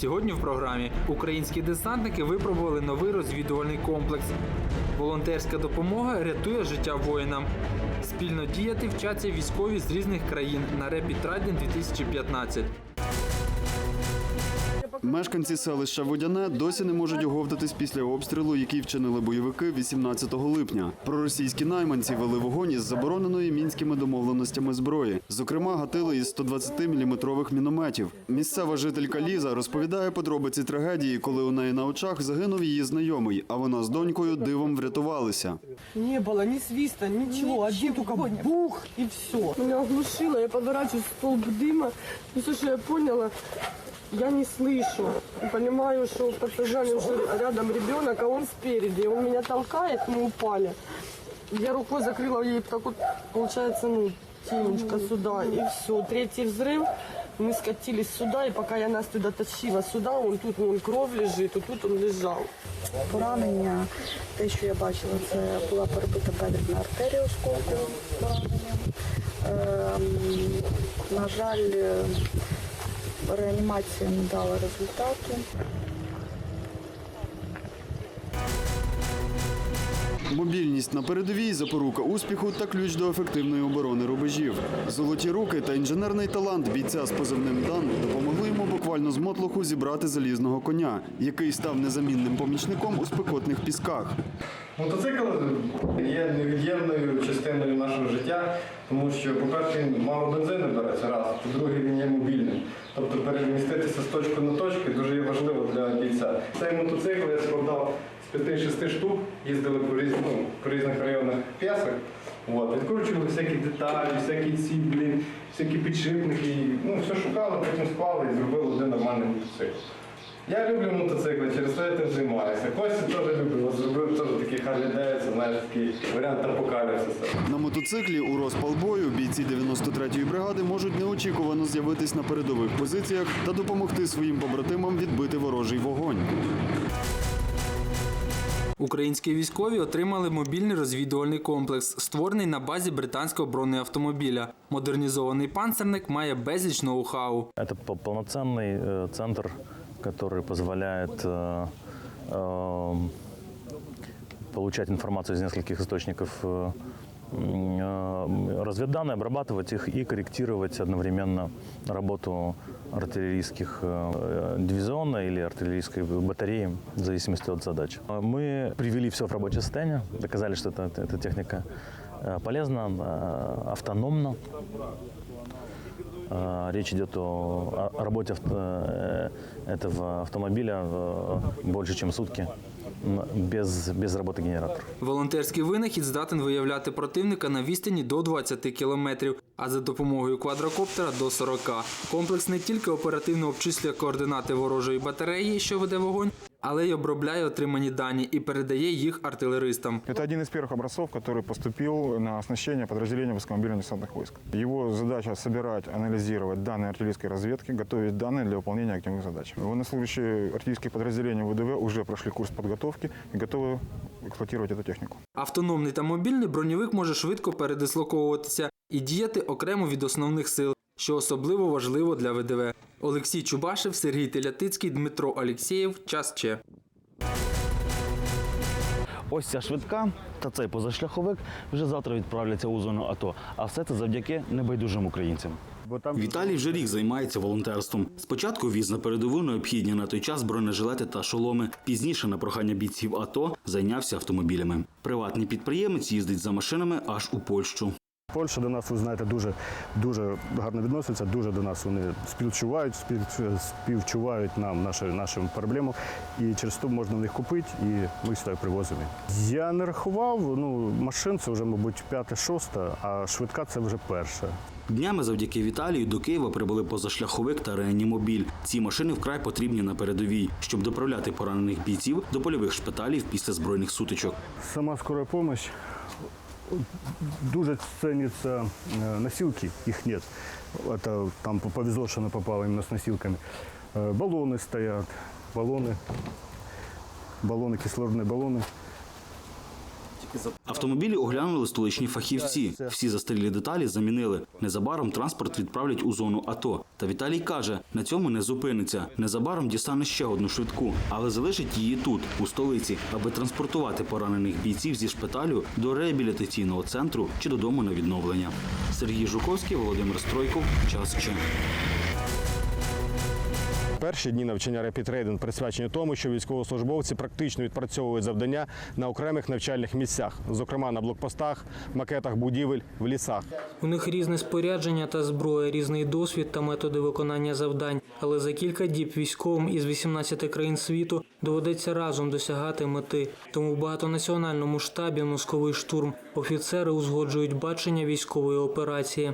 Сьогодні в програмі українські десантники випробували новий розвідувальний комплекс. Волонтерська допомога рятує життя воїнам. Спільно діяти вчаться військові з різних країн на Trident 2015. Мешканці селища Водяне досі не можуть оговтатись після обстрілу, який вчинили бойовики 18 липня. Проросійські найманці вели вогонь із забороненої мінськими домовленостями зброї. Зокрема, гатили із 120-мм мінометів. Місцева жителька Ліза розповідає подробиці трагедії, коли у неї на очах загинув її знайомий, а вона з донькою дивом врятувалися. Не было ни свиста, ничего. Один только бух и все. Меня оглушило, я поворачиваюсь, столб дыма. И все, что я поняла, я не слышу. И Понимаю, что в подсознании уже рядом ребенок, а он спереди. Он меня толкает, мы упали. Я рукой закрыла ей так вот, получается, ну, темечко сюда. И все. Третий взрыв. Мы скатились сюда, и пока я нас туда тащила сюда, он тут, вон кровь лежит, и тут он лежал. Поранення, те, що я бачила, це була перебита бедрена артерія осколковим пораненням. Ем, на жаль, е, реанімація не дала результату. Мобільність на передовій запорука успіху та ключ до ефективної оборони рубежів. Золоті руки та інженерний талант бійця з позивним Дан допомогли йому буквально з мотлуху зібрати залізного коня, який став незамінним помічником у спекотних пісках. Мотоцикл є невід'ємною частиною нашого життя, тому що, по-перше, він мало бензину бере, це раз, по-друге, він є мобільним. Тобто переміститися з точки на точку дуже важливо для бійця. Цей мотоцикл я складав 5-6 штук, їздили по, різ... ну, по різних районах п'ясок. От, відкручували всякі деталі, всякі ці, блін, всякі підшипники. Ну, все шукали, потім склали і зробили один нормальний мотоцикл. Я люблю мотоцикли, через це я тим займаюся. Костя теж любить, от зробив теж такий Harley Davidson, знаєш, такий варіант апокаліпсиса. На мотоциклі у розпал бою бійці 93-ї бригади можуть неочікувано з'явитись на передових позиціях та допомогти своїм побратимам відбити ворожий вогонь. Українські військові отримали мобільний розвідувальний комплекс, створений на базі британського бронеавтомобіля. Модернізований панцерник має безліч ноу-хау. Это пол- полноценный э, центр, который позволяет э, эм, получать информацию из нескольких источников, э, м, э, разведданные, обрабатывать их и корректировать одновременно работу артиллерийских э, дивизиона или артиллерийской батареи, в зависимости от задач. Мы привели все в рабочее состояние, доказали, что эта, эта техника э, полезна, э, автономна. Э, Речь идет о, о работе авто- э, этого автомобиля э, больше, чем сутки м, без, без работы генератора. Волонтерський винахід здатен виявляти противника на відстані до 20 кілометрів, а за допомогою квадрокоптера до 40. Комплекс не тільки оперативно обчислює координати ворожої батареї, що веде вогонь, але й обробляє отримані дані і передає їх артилеристам. Это один из первых образцов, который поступил на оснащение подразделения войсково-мобильно-десантных войск. Его задача собирать, анализировать данные артиллерийской разведки, готовить данные для выполнения активных задач. Военнослужащие артиллерийских подразделений ВДВ уже прошли курс подготовки и готовы эксплуатировать эту технику. Автономний та мобільний броньовик може швидко передислоковуватися і діяти окремо від основних сил, що особливо важливо для ВДВ. Олексій Чубашев, Сергій Телятицький, Дмитро Алєксєєв. Час Че. Ось ця швидка та цей позашляховик вже завтра відправляться у зону АТО. А все це завдяки небайдужим українцям. Віталій вже рік займається волонтерством. Спочатку віз на передову необхідні на той час бронежилети та шоломи. Пізніше, на прохання бійців АТО, зайнявся автомобілями. Приватний підприємець їздить за машинами аж у Польщу. Польща до нас, ви знаєте, дуже, дуже гарно відноситься, дуже до нас вони співчувають, спів- співчувають нам наші, нашим проблемам. І через то можна в них купити, і ми сюди привозимо. Я не рахував, ну, машин це вже, мабуть, п'ята-шоста, а швидка це вже перша. Днями завдяки Віталію до Києва прибули позашляховик та реанімобіль. Ці машини вкрай потрібні на передовій, щоб доправляти поранених бійців до польових шпиталів після збройних сутичок. Сама скорая помощь дуже ценятся э, носилки, их нет. Это там повезло, что она попала именно с носилками. Э, Баллоны стоят, баллоны, баллоны, кислородные баллоны. Автомобілі оглянули столичні фахівці. Всі застарілі деталі замінили. Незабаром транспорт відправлять у зону АТО. Та Віталій каже, на цьому не зупиниться. Незабаром дістане ще одну швидку, але залишить її тут, у столиці, аби транспортувати поранених бійців зі шпиталю до реабілітаційного центру чи додому на відновлення. Сергій Жуковський, Володимир Стройков. Час ще. Перші дні навчання Rapid присвячені тому, що військовослужбовці практично відпрацьовують завдання на окремих навчальних місцях, зокрема на блокпостах, макетах будівель, в лісах. У них різне спорядження та зброя, різний досвід та методи виконання завдань. Але за кілька діб військовим із 18 країн світу доведеться разом досягати мети. Тому в багатонаціональному штабі московий штурм офіцери узгоджують бачення військової операції.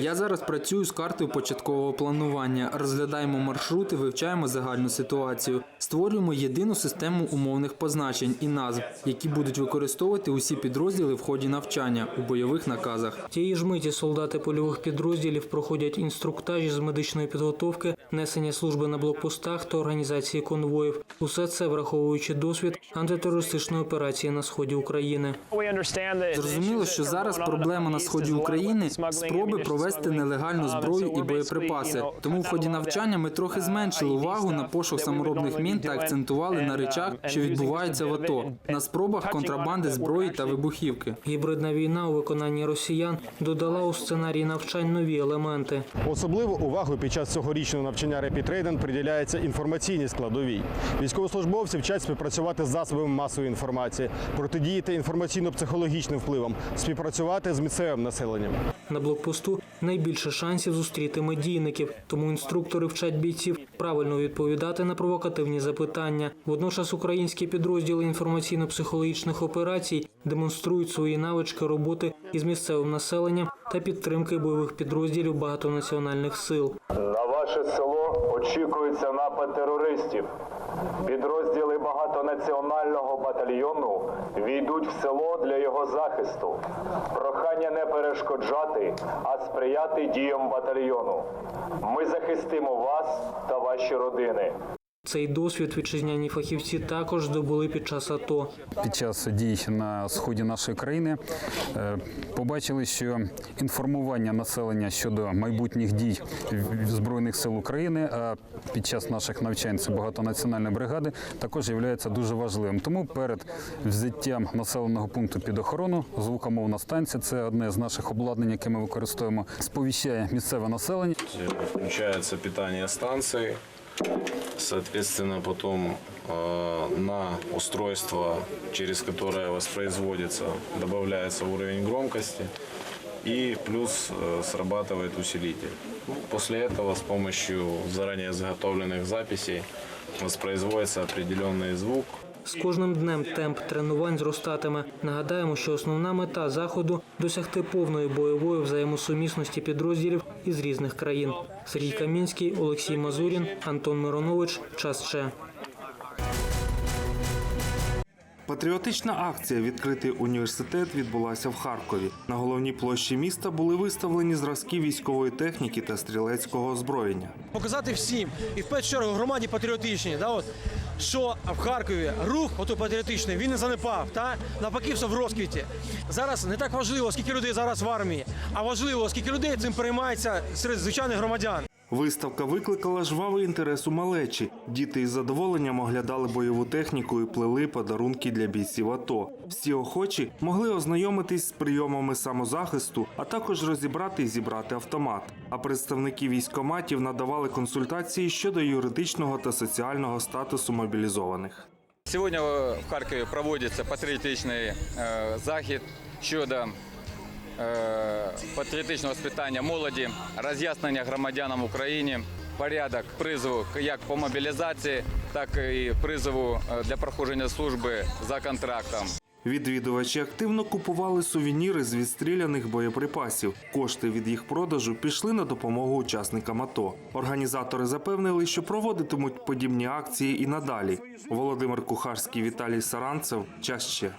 Я зараз працюю з картою початкового планування. Розглядаємо маршрути, вивчаємо загальну ситуацію, створюємо єдину систему умовних позначень і назв, які будуть використовувати усі підрозділи в ході навчання у бойових наказах. Тієї ж миті солдати польових підрозділів проходять інструктажі з медичної підготовки, несення служби на блокпостах та організації конвоїв. Усе це враховуючи досвід антитерористичної операції на сході України. Зрозуміло, що зараз проблема на сході України спроби провести нелегальну зброю і боєприпаси. Тому в ході навчання ми трохи зменшили увагу на пошук саморобних мін та акцентували на речах, що відбуваються в АТО, на спробах контрабанди зброї та вибухівки. Гібридна війна у виконанні росіян додала у сценарій навчань нові елементи. Особливу увагу під час цьогорічного навчання Raiden приділяється інформаційній складовій. Військовослужбовці вчать співпрацювати з засобами масової інформації, протидіяти інформаційно-психологічним впливам, співпрацювати з місцевим населенням. На блокпосту найбільше шансів зустріти медійників, тому інструктори вчать бійців правильно відповідати на провокативні запитання. Водночас українські підрозділи інформаційно-психологічних операцій демонструють свої навички роботи із місцевим населенням та підтримки бойових підрозділів багатонаціональних сил. На ваше село очікується напад терористів. Підрозділи багатонаціонального батальйону війдуть в село для його захисту. Прохання не перешкоджати, а сприяти діям батальйону. Ми захистимо вас та ваші родини. Цей досвід вітчизняні фахівці також здобули під час АТО. Під час дій на сході нашої країни е, побачили, що інформування населення щодо майбутніх дій збройних сил України, а під час наших навчань це багатонаціональні бригади, також є дуже важливим. Тому перед взяттям населеного пункту під охорону звукомовна станція це одне з наших обладнань, яке ми використовуємо, сповіщає місцеве населення. Включается питание станции, соответственно, потом э, на устройство, через которое воспроизводится, добавляется уровень громкости и плюс э, срабатывает усилитель. После этого с помощью заранее заготовленных записей воспроизводится определенный звук, З кожним днем темп тренувань зростатиме. Нагадаємо, що основна мета заходу досягти повної бойової взаємосумісності підрозділів із різних країн. Сергій Камінський, Олексій Мазурін, Антон Миронович. Час ще. Патріотична акція Відкритий університет відбулася в Харкові. На головній площі міста були виставлені зразки військової техніки та стрілецького озброєння. показати всім і в першу чергу громаді патріотичній, да, от, що в Харкові рух ото патріотичний, він не занепав, та навпаки, все в розквіті. Зараз не так важливо, скільки людей зараз в армії, а важливо, скільки людей цим переймається серед звичайних громадян. Виставка викликала жвавий інтерес у малечі. Діти із задоволенням оглядали бойову техніку і плели подарунки для бійців АТО. Всі охочі могли ознайомитись з прийомами самозахисту, а також розібрати і зібрати автомат. А представники військоматів надавали консультації щодо юридичного та соціального статусу мобілізованих. Сьогодні в Харкові проводиться патріотичний е, захід щодо патріотичного спитання молоді, роз'яснення громадянам України, порядок призову як по мобілізації, так і призову е, для проходження служби за контрактом. Відвідувачі активно купували сувеніри з відстріляних боєприпасів. Кошти від їх продажу пішли на допомогу учасникам АТО. Організатори запевнили, що проводитимуть подібні акції і надалі. Володимир Кухарський, Віталій Саранцев. Час ще.